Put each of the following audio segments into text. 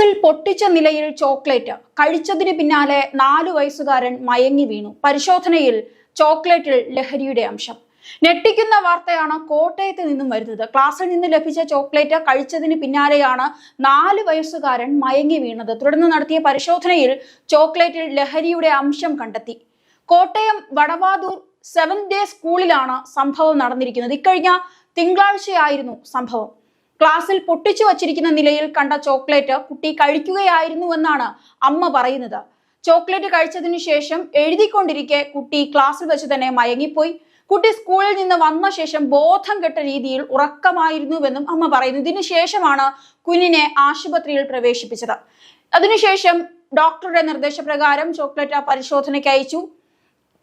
ക്ലാസ്സിൽ പൊട്ടിച്ച നിലയിൽ ചോക്ലേറ്റ്. കഴിച്ചതിന് പിന്നാലെ നാലു വയസ്സുകാരൻ മയങ്ങി വീണു. പരിശോധനയിൽ ചോക്ലേറ്റിൽ ലഹരിയുടെ അംശം. ഞെട്ടിക്കുന്ന വാർത്തയാണ് കോട്ടയത്ത് നിന്നും വരുന്നത്. ക്ലാസ്സിൽ നിന്ന് ലഭിച്ച ചോക്ലേറ്റ് കഴിച്ചതിന് പിന്നാലെയാണ് നാല് വയസ്സുകാരൻ മയങ്ങി വീണത്. തുടർന്ന് നടത്തിയ പരിശോധനയിൽ ചോക്ലേറ്റിൽ ലഹരിയുടെ അംശം കണ്ടെത്തി. കോട്ടയം വടവാതൂർ സെവൻ ഡേ സ്കൂളിലാണ് സംഭവം നടന്നിരിക്കുന്നത്. ഇക്കഴിഞ്ഞ തിങ്കളാഴ്ചയായിരുന്നു സംഭവം. ക്ലാസ്സിൽ പൊട്ടിച്ചു വച്ചിരിക്കുന്ന നിലയിൽ കണ്ട ചോക്ലേറ്റ് കുട്ടി കഴിക്കുകയായിരുന്നുവെന്നാണ് അമ്മ പറയുന്നത്. ചോക്ലേറ്റ് കഴിച്ചതിനു ശേഷം എഴുതിക്കൊണ്ടിരിക്കെ കുട്ടി ക്ലാസ്സിൽ വെച്ച് തന്നെ മയങ്ങിപ്പോയി. കുട്ടി സ്കൂളിൽ നിന്ന് വന്ന ശേഷം ബോധം കെട്ട രീതിയിൽ ഉറക്കമായിരുന്നുവെന്നും അമ്മ പറയുന്നു. ഇതിനു ശേഷമാണ് കുഞ്ഞിനെ ആശുപത്രിയിൽ പ്രവേശിപ്പിച്ചത്. അതിനുശേഷം ഡോക്ടറുടെ നിർദ്ദേശപ്രകാരം ചോക്ലേറ്റ് പരിശോധനയ്ക്ക് അയച്ചു.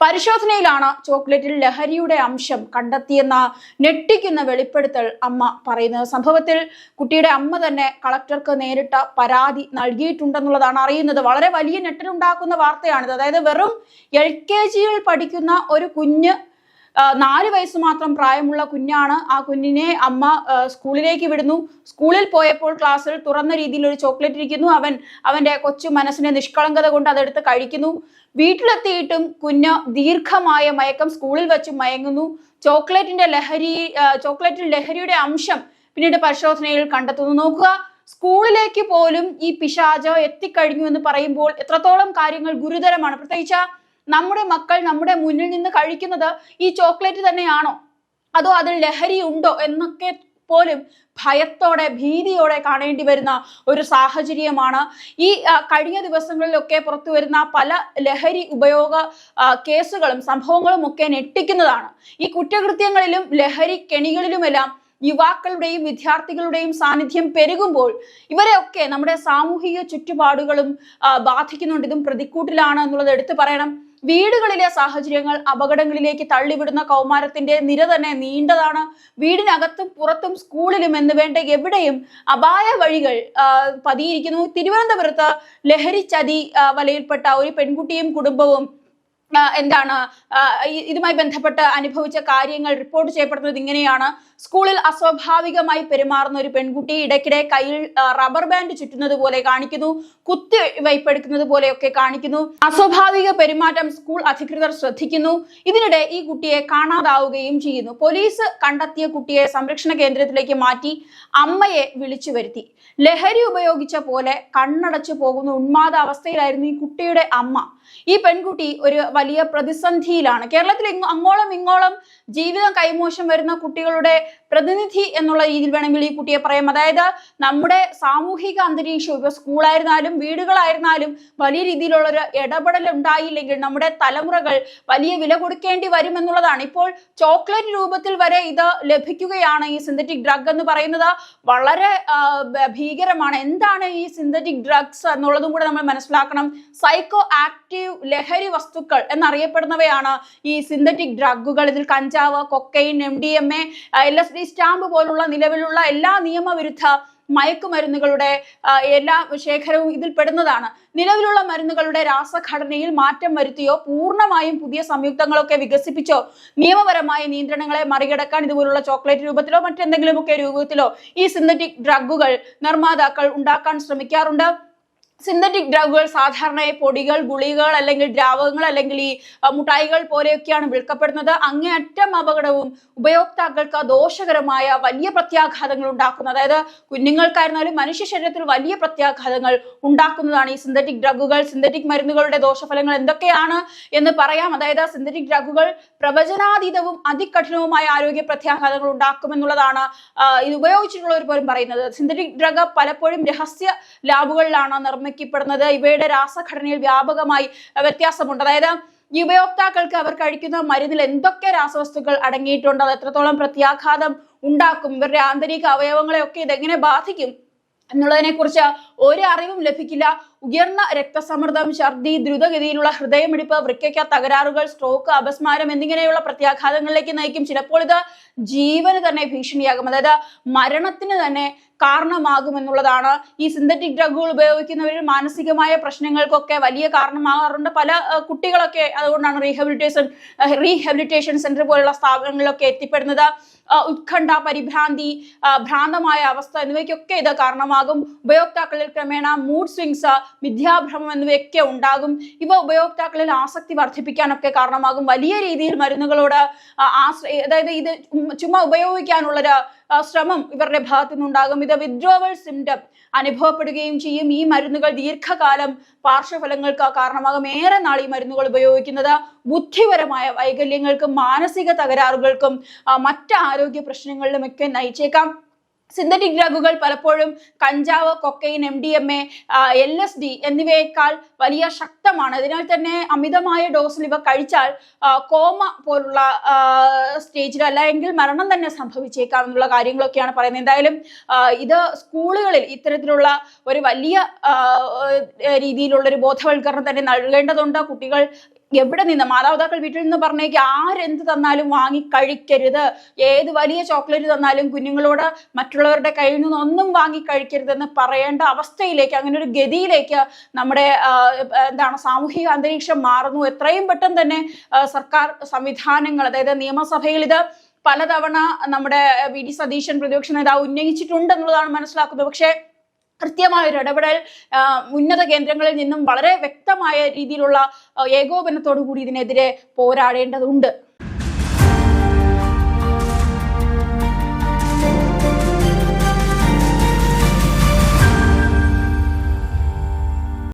പരിശോധനയിലാണ് ചോക്ലേറ്റിൽ ലഹരിയുടെ അംശം കണ്ടെത്തിയെന്ന ഞെട്ടിക്കുന്ന വെളിപ്പെടുത്തൽ അമ്മ പറയുന്നത്. സംഭവത്തിൽ കുട്ടിയുടെ അമ്മ തന്നെ കളക്ടർക്ക് നേരിട്ട പരാതി നൽകിയിട്ടുണ്ടെന്നുള്ളതാണ് അറിയുന്നത്. വളരെ വലിയ ഞെട്ടലുണ്ടാക്കുന്ന വാർത്തയാണിത്. അതായത് വെറും എൽ കെ ജിയിൽ പഠിക്കുന്ന ഒരു കുഞ്ഞ് നാല് വയസ്സ് മാത്രം പ്രായമുള്ള കുഞ്ഞാണ് ആ കുഞ്ഞിനെ അമ്മ സ്കൂളിലേക്ക് വിടുന്നു. സ്കൂളിൽ പോയപ്പോൾ ക്ലാസ്സിൽ തുറന്ന രീതിയിൽ ഒരു ചോക്ലേറ്റ് ഇരിക്കുന്നു. അവൻ അവന്റെ കൊച്ചു മനസ്സിനെ നിഷ്കളങ്കത കൊണ്ട് അതെടുത്ത് കഴിക്കുന്നു. വീട്ടിലെത്തിയിട്ടും കുഞ്ഞ് ദീർഘമായ മയക്കം സ്കൂളിൽ വെച്ച് മയങ്ങുന്നു. ചോക്ലേറ്റിന്റെ ലഹരി ചോക്ലേറ്റിൽ ലഹരിയുടെ അംശം പിന്നീട് പരിശോധനയിൽ കണ്ടെത്തുന്നു. നോക്കുക സ്കൂളിലേക്ക് പോലും ഈ പിശാചോ എത്തിക്കഴിഞ്ഞു എന്ന് പറയുമ്പോൾ എത്രത്തോളം കാര്യങ്ങൾ ഗുരുതരമാണ്. പ്രത്യേകിച്ച് നമ്മുടെ മക്കൾ നമ്മുടെ മുന്നിൽ നിന്ന് കഴിക്കുന്നത് ഈ ചോക്ലേറ്റ് തന്നെയാണോ? അതോ അതിൽ ലഹരി ഉണ്ടോ എന്നൊക്കെ പോലും ഭയത്തോടെ ഭീതിയോടെ കാണേണ്ടി വരുന്ന ഒരു സാഹചര്യമാണ്. ഈ കഴിഞ്ഞ ദിവസങ്ങളിലൊക്കെ പുറത്തു വരുന്ന പല ലഹരി ഉപയോഗ കേസുകളും സംഭവങ്ങളും ഒക്കെ ഞെട്ടിക്കുന്നതാണ്. ഈ കുറ്റകൃത്യങ്ങളിലും ലഹരി കെണികളിലുമെല്ലാം യുവാക്കളുടെയും വിദ്യാർത്ഥികളുടെയും സാന്നിധ്യം പെരുകുമ്പോൾ ഇവരെയൊക്കെ നമ്മുടെ സാമൂഹിക ചുറ്റുപാടുകളും ബാധിക്കുന്നുണ്ട്. ഇതും പ്രതിക്കൂട്ടിലാണ് എന്നുള്ളത് എടുത്തു പറയണം. വീടുകളിലെ സാഹചര്യങ്ങൾ അപകടങ്ങളിലേക്ക് തള്ളിവിടുന്ന കൗമാരത്തിന്റെ നിര തന്നെ നീണ്ടതാണ്. വീടിനകത്തും പുറത്തും സ്കൂളിലും എന്ന് വേണ്ട എവിടെയും അപായ വഴികൾ പതിയിരിക്കുന്നു. തിരുവനന്തപുരത്ത് ലഹരി ചതി വലയിൽപ്പെട്ട ഒരു പെൺകുട്ടിയും കുടുംബവും എന്താണ്? ഇതുമായി ബന്ധപ്പെട്ട് അനുഭവിച്ച കാര്യങ്ങൾ റിപ്പോർട്ട് ചെയ്യപ്പെടുന്നത് ഇങ്ങനെയാണ്. സ്കൂളിൽ അസ്വാഭാവികമായി പെരുമാറുന്ന ഒരു പെൺകുട്ടി ഇടയ്ക്കിടെ കയ്യിൽ റബ്ബർ ബാൻഡ് ചുറ്റുന്നത് പോലെ കാണിക്കുന്നു കുത്തി വയ്പ്പെടുക്കുന്നത് പോലെയൊക്കെ കാണിക്കുന്നു. അസ്വാഭാവിക പെരുമാറ്റം സ്കൂൾ അധികൃതർ ശ്രദ്ധിക്കുന്നു. ഇതിനിടെ ഈ കുട്ടിയെ കാണാതാവുകയും ചെയ്യുന്നു. പോലീസ് കണ്ടെത്തിയ കുട്ടിയെ സംരക്ഷണ കേന്ദ്രത്തിലേക്ക് മാറ്റി അമ്മയെ വിളിച്ചു വരുത്തി. ലഹരി ഉപയോഗിച്ച പോലെ കണ്ണടച്ചു പോകുന്ന ഉന്മാദ അവസ്ഥയിലായിരുന്നു ഈ കുട്ടിയുടെ അമ്മ. ഈ പെൺകുട്ടി ഒരു വലിയ പ്രതിസന്ധിയിലാണ്. കേരളത്തിൽ അങ്ങോളം ഇങ്ങോളം ജീവിതം കൈമോശം വരുന്ന കുട്ടികളുടെ പ്രതിനിധി എന്നുള്ള രീതിയിൽ വേണമെങ്കിൽ ഈ കുട്ടിയെ പറയാം. അതായത് നമ്മുടെ സാമൂഹിക അന്തരീക്ഷം ഇപ്പൊ സ്കൂളായിരുന്നാലും വീടുകളായിരുന്നാലും വലിയ രീതിയിലുള്ള ഒരു ഇടപെടൽ ഉണ്ടായില്ലെങ്കിൽ നമ്മുടെ തലമുറകൾ വലിയ വില കൊടുക്കേണ്ടി വരുമെന്നുള്ളതാണ് ഇപ്പോൾ ചോക്ലേറ്റ് രൂപത്തിൽ വരെ ഇത് ലഭിക്കുകയാണ് ഈ സിന്തറ്റിക് ഡ്രഗ് എന്ന് പറയുന്നത്. വളരെ ഭീകരമാണ്. എന്താണ് ഈ സിന്തറ്റിക് ഡ്രഗ്സ് എന്നുള്ളതും കൂടെ നമ്മൾ മനസ്സിലാക്കണം. സൈക്കോ ലഹരി വസ്തുക്കൾ എന്നറിയപ്പെടുന്നവയാണ് ഈ സിന്തറ്റിക് ഡ്രഗുകൾ ഇതിൽ കഞ്ചാവ് cocaine M D M A L S D stamp പോലുള്ള നിലവിലുള്ള എല്ലാ നിയമവിരുദ്ധ മയക്കുമരുന്നുകളുടെ എല്ലാ ശേഖരവും ഇതിൽ പെടുന്നതാണ്. നിലവിലുള്ള മരുന്നുകളുടെ രാസഘടനയിൽ മാറ്റം വരുത്തിയോ പൂർണമായും പുതിയ സംയുക്തങ്ങളൊക്കെ വികസിപ്പിച്ചോ നിയമപരമായ നിയന്ത്രണങ്ങളെ മറികടക്കാൻ ഇതുപോലുള്ള ചോക്ലേറ്റ് രൂപത്തിലോ മറ്റെന്തെങ്കിലുമൊക്കെ രൂപത്തിലോ ഈ സിന്തറ്റിക് ഡ്രഗുകൾ നിർമ്മാതാക്കൾ ഉണ്ടാക്കാൻ ശ്രമിക്കാറുണ്ട്. സിന്തറ്റിക് ഡ്രഗുകൾ സാധാരണയായി പൊടികൾ ഗുളികകൾ അല്ലെങ്കിൽ ദ്രാവകങ്ങൾ അല്ലെങ്കിൽ ഈ മുട്ടായികൾ പോലെയൊക്കെയാണ് വിൽക്കപ്പെടുന്നത്. അങ്ങേയറ്റം അപകടവും ഉപയോക്താക്കൾക്ക് ദോഷകരമായ വലിയ പ്രത്യാഘാതങ്ങൾ ഉണ്ടാക്കുന്നത് അതായത് കുഞ്ഞുങ്ങൾക്കായിരുന്നാലും മനുഷ്യ ശരീരത്തിൽ വലിയ പ്രത്യാഘാതങ്ങൾ ഉണ്ടാക്കുന്നതാണ് ഈ സിന്തറ്റിക് ഡ്രഗുകൾ സിന്തറ്റിക് മരുന്നുകളുടെ ദോഷഫലങ്ങൾ എന്തൊക്കെയാണ് എന്ന് പറയാം. അതായത് സിന്തറ്റിക് ഡ്രഗുകൾ പ്രവചനാതീതവും അതികഠിനവുമായ ആരോഗ്യ പ്രത്യാഘാതങ്ങൾ ഉണ്ടാക്കുമെന്നുള്ളതാണ് ഇത് ഉപയോഗിച്ചിട്ടുള്ളവർ പോലും പറയുന്നത്. സിന്തറ്റിക് ഡ്രഗ് പലപ്പോഴും രഹസ്യ ലാബുകളിലാണ് നിർമ്മിക്കപ്പെടുന്നത് ഇവയുടെ രാസഘടനയിൽ വ്യാപകമായി വ്യത്യാസമുണ്ട്. അതായത് ഈ ഉപയോക്താക്കൾക്ക് അവർ കഴിക്കുന്ന മരുന്നിൽ എന്തൊക്കെ രാസവസ്തുക്കൾ അടങ്ങിയിട്ടുണ്ട് അത് എത്രത്തോളം പ്രത്യാഘാതം ഉണ്ടാക്കും ഇവരുടെ ആന്തരിക അവയവങ്ങളെ ഒക്കെ ഇതെങ്ങനെ ബാധിക്കും എന്നുള്ളതിനെ കുറിച്ച് ഒരു അറിവും ലഭിക്കില്ല. ഉയർന്ന രക്തസമ്മർദ്ദം ഛർദി ദ്രുതഗതിയിലുള്ള ഹൃദയമിടിപ്പ് വൃക്കയ്ക്ക തകരാറുകൾ സ്ട്രോക്ക് അപസ്മാരം എന്നിങ്ങനെയുള്ള പ്രത്യാഘാതങ്ങളിലേക്ക് നയിക്കും. ചിലപ്പോൾ ഇത് ജീവന് തന്നെ ഭീഷണിയാകും. അതായത് മരണത്തിന് തന്നെ കാരണമാകും എന്നുള്ളതാണ്. ഈ സിന്തറ്റിക് ഡ്രഗുകൾ ഉപയോഗിക്കുന്നവരിൽ മാനസികമായ പ്രശ്നങ്ങൾക്കൊക്കെ വലിയ കാരണമാകാറുണ്ട്. പല കുട്ടികളൊക്കെ അതുകൊണ്ടാണ് റീഹാബിലിറ്റേഷൻ റീഹാബിലിറ്റേഷൻ സെന്റർ പോലുള്ള സ്ഥാപനങ്ങളിലൊക്കെ എത്തിപ്പെടുന്നത്. ഉത്കണ്ഠ പരിഭ്രാന്തി ഭ്രാന്തമായ അവസ്ഥ എന്നിവയ്ക്കൊക്കെ ഇത് കാരണമാകും. ഉപയോക്താക്കളിൽ ക്രമേണ മൂഡ് സ്വിങ്സ് മിഥ്യാഭ്രമം എന്നിവയൊക്കെ ഉണ്ടാകും. ഇവ ഉപയോക്താക്കളിൽ ആസക്തി വർദ്ധിപ്പിക്കാനൊക്കെ കാരണമാകും. വലിയ രീതിയിൽ മരുന്നുകളോട് അതായത് ഇത് ചുമ്മാ ഉപയോഗിക്കാനുള്ളൊരു ശ്രമം ഇവരുടെ ഭാഗത്തു നിന്നുണ്ടാകും ഇത് വിഡ്രോവൽ സിംറ്റം അനുഭവപ്പെടുകയും ചെയ്യും. ഈ മരുന്നുകൾ ദീർഘകാലം പാർശ്വഫലങ്ങൾക്ക് കാരണമാകും. ഏറെ നാൾ ഈ മരുന്നുകൾ ഉപയോഗിക്കുന്നത് ബുദ്ധിപരമായ വൈകല്യങ്ങൾക്കും മാനസിക തകരാറുകൾക്കും മറ്റ് ആരോഗ്യ പ്രശ്നങ്ങളിലുമൊക്കെ നയിച്ചേക്കാം. സിന്തറ്റിക് ഡ്രഗുകൾ പലപ്പോഴും കഞ്ചാവ് cocaine M D M A L S D എന്നിവയേക്കാൾ വലിയ ശക്തമാണ്. അതിനാൽ തന്നെ അമിതമായ ഡോസിൽ ഇവ കഴിച്ചാൽ കോമ പോലുള്ള സ്റ്റേജിൽ അല്ലെങ്കിൽ മരണം തന്നെ സംഭവിച്ചേക്കാം എന്നുള്ള കാര്യങ്ങളൊക്കെയാണ് പറയുന്നത്. എന്തായാലും ഇത് സ്കൂളുകളിൽ ഇത്തരത്തിലുള്ള ഒരു വലിയ രീതിയിലുള്ള ഒരു ബോധവൽക്കരണം തന്നെ നൽകേണ്ടതുണ്ട്. കുട്ടികൾ എവിടെ നിന്ന്? മാതാപിതാക്കൾ വീട്ടിൽ നിന്ന് പറഞ്ഞേക്ക് ആരെന്ത് തന്നാലും വാങ്ങി കഴിക്കരുത്. ഏത് വലിയ ചോക്ലേറ്റ് തന്നാലും കുഞ്ഞുങ്ങളോട് മറ്റുള്ളവരുടെ കയ്യിൽ നിന്ന് ഒന്നും വാങ്ങി കഴിക്കരുതെന്ന് പറയേണ്ട അവസ്ഥയിലേക്ക് അങ്ങനെ ഒരു ഗതിയിലേക്ക് നമ്മുടെ എന്താണ് സാമൂഹിക അന്തരീക്ഷം മാറുന്നു. എത്രയും പെട്ടെന്ന് തന്നെ സർക്കാർ സംവിധാനങ്ങൾ അതായത് നിയമസഭയിൽ ഇത് പലതവണ നമ്മുടെ വി. ഡി. സതീശൻ പ്രതിപക്ഷ നേതാവ് ഉന്നയിച്ചിട്ടുണ്ട് എന്നുള്ളതാണ് മനസ്സിലാക്കുന്നത്. പക്ഷേ കൃത്യമായ ഒരു ഇടപെടൽ ഉന്നത കേന്ദ്രങ്ങളിൽ നിന്നും വളരെ വ്യക്തമായ രീതിയിലുള്ള ഏകോപനത്തോടു കൂടി ഇതിനെതിരെ പോരാടേണ്ടതുണ്ട്.